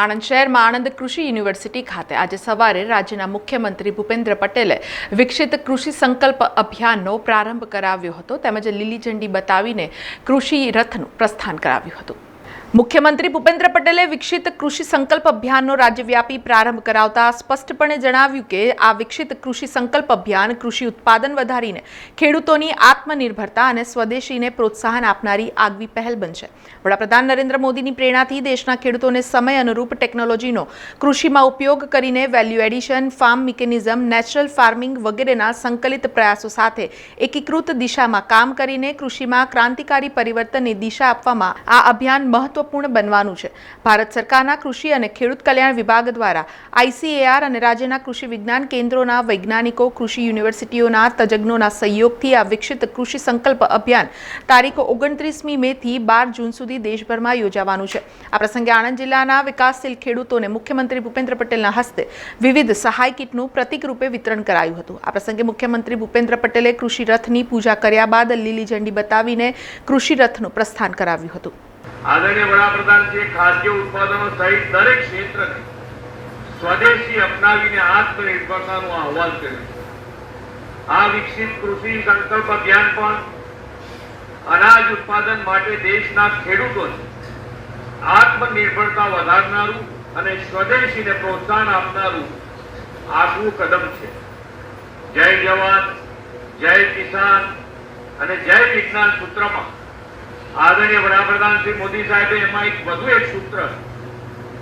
આણંદ શહેરમાં આણંદ કૃષિ યુનિવર્સિટી ખાતે આજે સવારે રાજ્યના મુખ્યમંત્રી ભૂપેન્દ્ર પટેલે વિકસિત કૃષિ સંકલ્પ અભિયાનનો પ્રારંભ કરાવ્યો હતો. તેમજ લીલી ઝંડી બતાવીને કૃષિ રથનું પ્રસ્થાન કરાવ્યું હતું. મુખ્યમંત્રી ભૂપેન્દ્ર પટેલે વિકસિત કૃષિ સંકલ્પ અભિયાનનો રાજ્યવ્યાપી પ્રારંભ કરાવતા સ્પષ્ટપણે જણાવ્યું કે આ વિકસિત કૃષિ સંકલ્પ અભિયાન કૃષિ ઉત્પાદન વધારીને ખેડૂતોની આત્મનિર્ભરતા અને સ્વદેશીને પ્રોત્સાહન આપનારી આગવી પહેલ બનશે. વડાપ્રધાન નરેન્દ્ર મોદીની પ્રેરણાથી દેશના ખેડૂતોને સમય અનુરૂપ ટેકનોલોજીનો કૃષિમાં ઉપયોગ કરીને value addition farm mechanism natural farming વગેરેના સંકલિત પ્રયાસો સાથે એકીકૃત દિશામાં કામ કરીને કૃષિમાં ક્રાંતિકારી પરિવર્તનની દિશા આપવામાં આ અભિયાન મહત્વપૂર્ણ બનવાનું છે. ભારત સરકારના કૃષિ અને ખેડૂત કલ્યાણ વિભાગ દ્વારા આઈસીએઆર અને રાજ્યના કૃષિ વિજ્ઞાન કેન્દ્રોના વૈજ્ઞાનિકો, કૃષિ યુનિવર્સિટીઓના તજજ્ઞોના સહયોગથી આ વિકસિત કૃષિ સંકલ્પ અભિયાન તારીખ ઓગણત્રીસમી મેથી બાર જૂન સુધી દેશભરમાં યોજાવાનું છે. આ પ્રસંગે આણંદ જિલ્લાના વિકાસશીલ ખેડૂતોને મુખ્યમંત્રી ભૂપેન્દ્ર પટેલના હસ્તે વિવિધ સહાય કીટનું પ્રતિક રૂપે વિતરણ કરાયું હતું. આ પ્રસંગે મુખ્યમંત્રી ભૂપેન્દ્ર પટેલે કૃષિ રથની પૂજા કર્યા બાદ લીલી ઝંડી બતાવીને કૃષિ રથનું પ્રસ્થાન કરાવ્યું હતું. આદરણીય વડાપ્રધાનશ્રીએ ખાદ્ય ઉત્પાદનો સહિત દરેક ક્ષેત્રને સ્વદેશી અપનાવીને આત્મનિર્ભરતાનું આહવાન કર્યું. આ વિકસિત કૃષિ સંકલ્પ અભિયાન પણ અનાજ ઉત્પાદન માટે દેશના ખેડૂતોને આત્મનિર્ભરતા વધારનારું અને સ્વદેશીને પ્રોત્સાહન આપનારું આગવું કદમ છે. જય જવાન, જય કિસાન અને જય વિજ્ઞાન સૂત્રમાં આદરણીય વડાપ્રધાન શ્રી મોદી સાહેબે એમાં એક વધુ એક સૂત્ર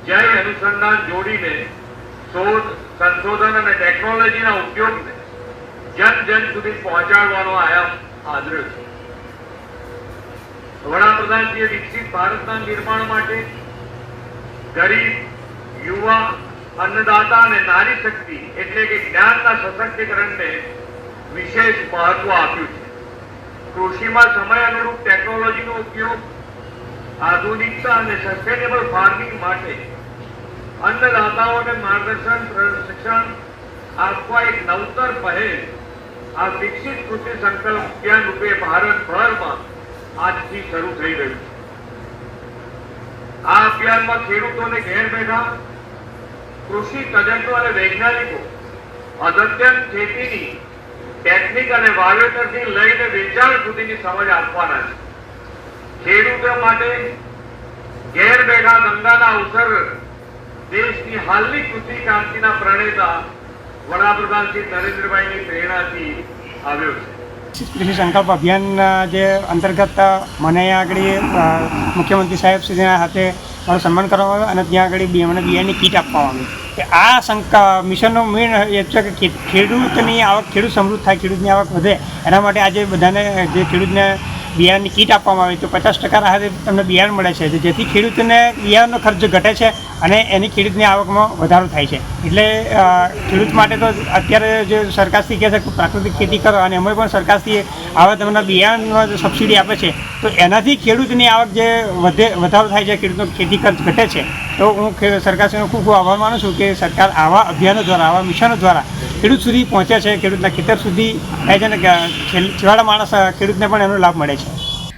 જય અનુસંધાન જોડીને શોધ, સંશોધન અને ટેકનોલોજીના ઉપયોગને જન જન સુધી પહોંચાડવાનો આયામ આદર્યો છે. વડાપ્રધાનજીએ વિકસિત ભારતના નિર્માણ માટે ગરીબ, યુવા, અન્નદાતા અને નારી શક્તિ એટલે કે જ્ઞાનના સશક્તિકરણને વિશેષ મહત્વ આપ્યું છે. કૃષિમાં સમય અનુરૂપ ટેકનોલોજીનો ઉપયોગ આધુનિકતા અને સસ્ટેનેબલ ફાર્મિંગ માટે અન્નદાતાઓને માર્ગદર્શન, પ્રશિક્ષણ આપવા એક નવતર પહેલ, આ વિકસિત કૃષિ સંકલ્પ અભિયાન રૂપે ભારતભરમાં આજથી શરૂ થઈ રહ્યું છે. આ અભિયાનમાં ખેડૂતોને ઘેર બેઠા કૃષિ તજજ્ઞો અને વૈજ્ઞાનિકો અદ્યતન ખેતીની ટેકનિક અને વાવેતરથી લઈને વેચાણ સુધીની સમજ આપવાના છે. ખેડૂતો માટે ઘેર બેઠા ધંધાના અવસર દેશની હાલની કૃષિ ક્રાંતિના પ્રણેતા વડાપ્રધાન શ્રી નરેન્દ્રભાઈની પ્રેરણાથી આવ્યો છે. કૃષિ સંકલ્પ અભિયાન જે અંતર્ગત મને આગળ મુખ્યમંત્રી સાહેબ શ્રીના હાથે મારું સન્માન કરવામાં આવ્યું અને ત્યાં આગળ બી મને બિયાની કીટ આપવામાં આવી. કે આ શંકા, મિશનનો મેઇન એ છે કે ખેડૂતની આવક, ખેડૂત સમૃદ્ધ થાય, ખેડૂતની આવક વધે, એના માટે આજે બધાને જે ખેડૂતને બિયારણની કીટ આપવામાં આવી, તો પચાસ ટકા રાહતે તમને બિયારણ મળે છે. જેથી ખેડૂતને બિયારણનો ખર્ચ ઘટે છે અને એની ખેડૂતની આવકમાં વધારો થાય છે. એટલે ખેડૂત માટે તો અત્યારે જે સરકારશ્રી કહે છે કે પ્રાકૃતિક ખેતી કરો અને અમે પણ સરકારથી આવા તમને બિયારણ સબસિડી આપે છે, તો એનાથી ખેડૂતની આવક જે વધે, વધારો થાય છે, ખેડૂતનો ખેતી ખર્ચ ઘટે છે, તો હું સરકારશ્રીનો ખૂબ ખૂબ આભાર માનું છું કે સરકાર આવા અભિયાનો દ્વારા, આવા મિશનો દ્વારા ખેડૂત સુધી પહોંચે છે, ખેડૂતના ખેતર સુધી થાય છે ને છેવાડા માણસ ખેડૂતને પણ એનો લાભ મળે છે.